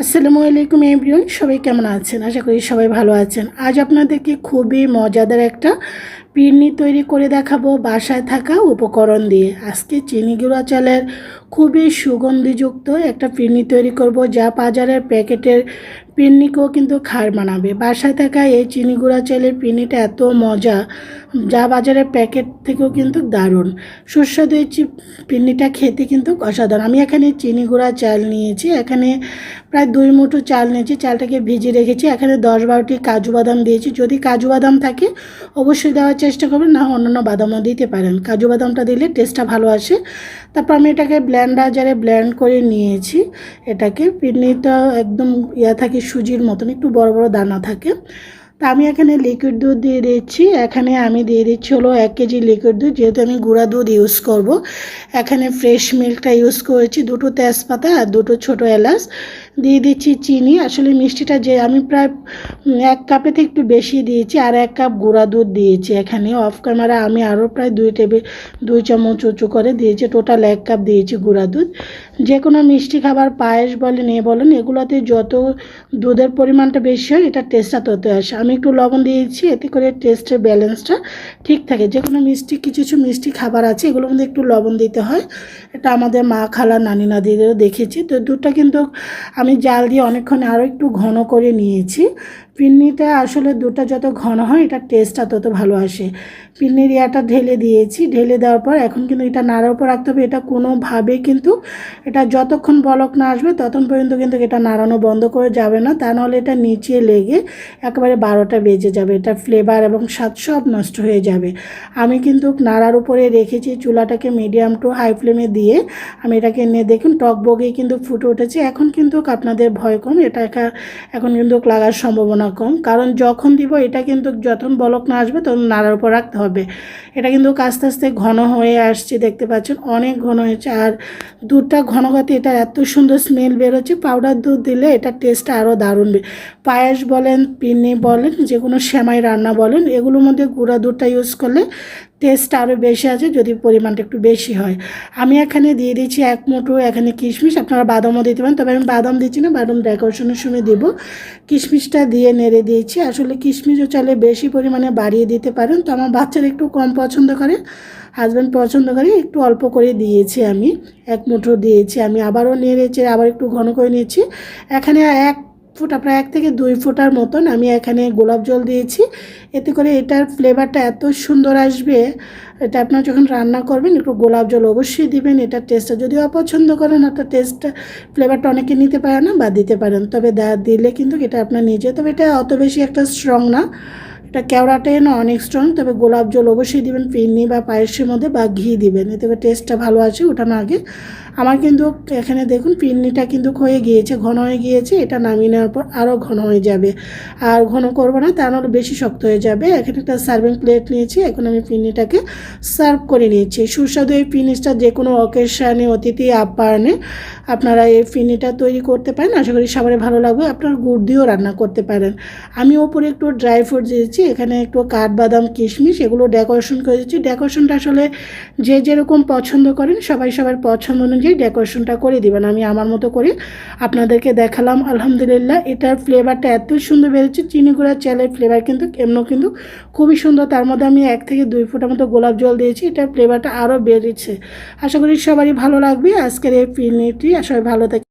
আসসালামু আলাইকুম এভরিওন সবাই কেমন আছেন? আশা করি সবাই ভালো আছেন। আজ আপনাদেরকে খুবই মজাদার একটা পিরনি তৈরি করে দেখাবো, বাসায় থাকা উপকরণ দিয়ে। আজকে চিনি গুঁড়া চালের খুবই সুগন্ধিযুক্ত একটা পিরনি তৈরি করব, যা বাজারের প্যাকেটের পিরনিকেও কিন্তু খাড় বানাবে। বাসায় থাকা এই চিনি গুঁড়া চালের পিরনিটা এত মজা, যা বাজারের প্যাকেট থেকেও কিন্তু দারুণ। সুস্বাদু এই পিরনিটা খেতে কিন্তু অসাধারণ। আমি এখানে চিনি গুঁড়া চাল নিয়েছি, এখানে প্রায় দুই মুঠো চাল নিয়েছি, চালটাকে ভিজিয়ে রেখেছি। এখানে দশ বারোটি কাজু বাদাম দিয়েছি। যদি কাজু বাদাম থাকে, অবশ্যই দেওয়ার চেষ্টা করবেন, না অন্যান্য বাদামও দিতে পারেন। কাজু বাদামটা দিলে টেস্টটা ভালো আসে। তারপর আমি এটাকে ব্ল্যান্ডারে ব্ল্যান্ড করে নিয়েছি। এটাকে পিডনিটা একদম ইয়া থাকে, সুজির মতন, একটু বড় বড় দানা থাকে। তা আমি এখানে লিকুইড দুধ দিয়ে দিচ্ছি। এখানে আমি দিয়ে দিচ্ছি হলো এক কেজি লিকুইড দুধ, যেহেতু আমি গুঁড়া দুধ ইউজ করব। এখানে ফ্রেশ মিল্কটা ইউজ করেছি, দুটো তেজপাতা আর দুটো ছোটো এলাচ। দিয়ে দিচ্ছি চিনি। আসলে মিষ্টিটা যে আমি প্রায় এক কাপেতে একটু বেশি দিয়েছি আর এক কাপ গুঁড়া দুধ দিয়েছি এখানে। অফ ক্যামেরা আমি আরও প্রায় দুই টেবিল দুই চামচ উঁচু করে দিয়েছি। টোটাল এক কাপ দিয়েছি গুঁড়া দুধ। যে কোনো মিষ্টি খাবার, পায়েস বলেন, এ বলেন, এগুলোতে যত দুধের পরিমাণটা বেশি হয় এটা টেস্টটা তত আসে। আমি একটু লবণ দিয়েছি, এতে করে টেস্টের ব্যালেন্সটা ঠিক থাকে। যে কোনো মিষ্টি, কিছু কিছু মিষ্টি খাবার আছে, এগুলোর মধ্যে একটু লবণ দিতে হয়। এটা আমাদের মা খালা, নানি, নাদিদেরও দেখেছি। তো দুধটা কিন্তু আমি জাল দিয়ে অনেকক্ষণ আরও একটু ঘন করে নিয়েছি। পিন্নিটা আসলে দুধটা যত ঘন হয় এটা টেস্টটা তত ভালো আসে। পিন্নির ইয়াটা ঢেলে দিয়েছি। ঢেলে দেওয়ার পর এখন কিন্তু এটা নাড়ার উপর রাখতে হবে। এটা কোনোভাবে কিন্তু এটা যতক্ষণ বলক না আসবে, ততক্ষণ পর্যন্ত কিন্তু এটা নাড়ানো বন্ধ করে যাবে না। তা নাহলে এটা নিচে লেগে একেবারে বারোটা বেজে যাবে। এটা ফ্লেভার এবং স্বাদ সব নষ্ট হয়ে যাবে। আমি কিন্তু নাড়ার উপরে রেখেছি চুলাটাকে মিডিয়াম টু হাই ফ্লেমে দিয়ে। আমি এটাকে নিয়ে দেখুন টক বগেই কিন্তু ফুটে উঠেছে। এখন কিন্তু আপনাদের ভয় কম, এটা একা- এখন কিন্তু লাগার সম্ভাবনা কম। কারণ যখন দিব এটা কিন্তু যখন বলক না আসবে তখন নাড়ার উপর রাখতে হবে। এটা কিন্তু আস্তে আস্তে ঘন হয়ে আসছে, দেখতে পাচ্ছেন অনেক ঘন হয়েছে। আর দুধটা ঘন এটা এত সুন্দর স্মেল বেরোচ্ছে পাউডার দুধ দিলে এটা টেস্টটা আরও দারুণ পায়েস বলেন, পিনি বলেন যে কোনো শ্যামাই রান্না বলেন, এগুলোর মধ্যে গুঁড়া দুধটা ইউজ করলে টেস্ট আরও বেশি আছে, যদি পরিমাণটা একটু বেশি হয়। আমি এখানে দিয়ে দিচ্ছি এক মুঠো এখানে কিশমিশ, আপনারা বাদামও দিতে পারেন, তবে আমি বাদাম দিচ্ছি না, বাদাম ডেকোরেশনের সময় দেবো। কিশমিশটা দিয়ে নেড়ে দিয়েছি, আসলে কিশমিশও চাইলে বেশি পরিমাণে বাড়িয়ে দিতে পারেন, তো আমার বাচ্চারা একটু কম পছন্দ করে হাজব্যান্ড পছন্দ করে, একটু অল্প করে দিয়েছি আমি, এক মুঠো দিয়েছি, আমি আবারও নেড়েছি আবার একটু ঘন করে নিয়েছি এখানে এক ফোঁটা প্রায় এক থেকে দুই ফোঁটার মতন আমি এখানে গোলাপ জল দিয়েছি। এতে করে এটার ফ্লেভারটা এত সুন্দর আসবে, এটা আপনার যখন রান্না করবেন, একটু গোলাপ জল অবশ্যই দিবেন। এটার টেস্টটা যদি অপছন্দ করেন একটা টেস্টটা ফ্লেভারটা অনেকে নিতে পারে না বা দিতে পারেন। তবে দা- দিলে কিন্তু এটা আপনার নিজে, তবে এটা অত বেশি একটা স্ট্রং না। এটা কেওড়াটাই না, অনেক স্ট্রং তবে গোলাপ জল অবশ্যই দিবেন পিন্নি বা পায়েসের মধ্যে বা ঘি দিবেন। এতে টেস্টটা ভালো আছে ওঠানো আগে। আমার কিন্তু এখানে দেখুন পিন্নিটা কিন্তু হয়ে গিয়েছে, ঘন হয়ে গিয়েছে, এটা নামিয়ে নেওয়ার পর আরও ঘন হয়ে যাবে। আর ঘন করব না তা নাহলে বেশি শক্ত হয়ে যাবে। এখানে একটা সার্ভিং প্লেট নিয়েছি, এখন আমি পিন্নিটাকে সার্ভ করে নিয়েছি সুস্বাদু এই পিনিসটা যে কোনো অকেশানে অতিথি আপ্যায়নে আপনারা এই ফিনিটা তৈরি করতে পারেন। আশা করি সবারই ভালো লাগবে, আপনার গুড় দিয়েও রান্না করতে পারেন। আমি ওপরে একটু ড্রাই ফ্রুট দিয়েছি, এখানে একটু কাঠবাদাম, কিশমিশ, এগুলো ডেকোরেশন করে দিচ্ছি। ডেকোরেশনটা আসলে যে যেরকম পছন্দ করেন, সবাই সবার পছন্দ অনুযায়ী ডেকোরেশনটা করে দিবেন। আমি আমার মতো করে আপনাদেরকে দেখালাম। আলহামদুলিল্লাহ, এটার ফ্লেভারটা এত সুন্দর বেরোচ্ছে চিনি গুঁড়ার চালের ফ্লেভার কিন্তু এমনও কিন্তু খুবই সুন্দর। তার মধ্যে আমি এক থেকে দুই ফুটার মতো গোলাপ জল দিয়েছি। এটার ফ্লেভারটা আরও বেড়েছে আশা করি সবারই ভালো লাগবে। আজকের এই পিনিটি সবাই ভালো থাকে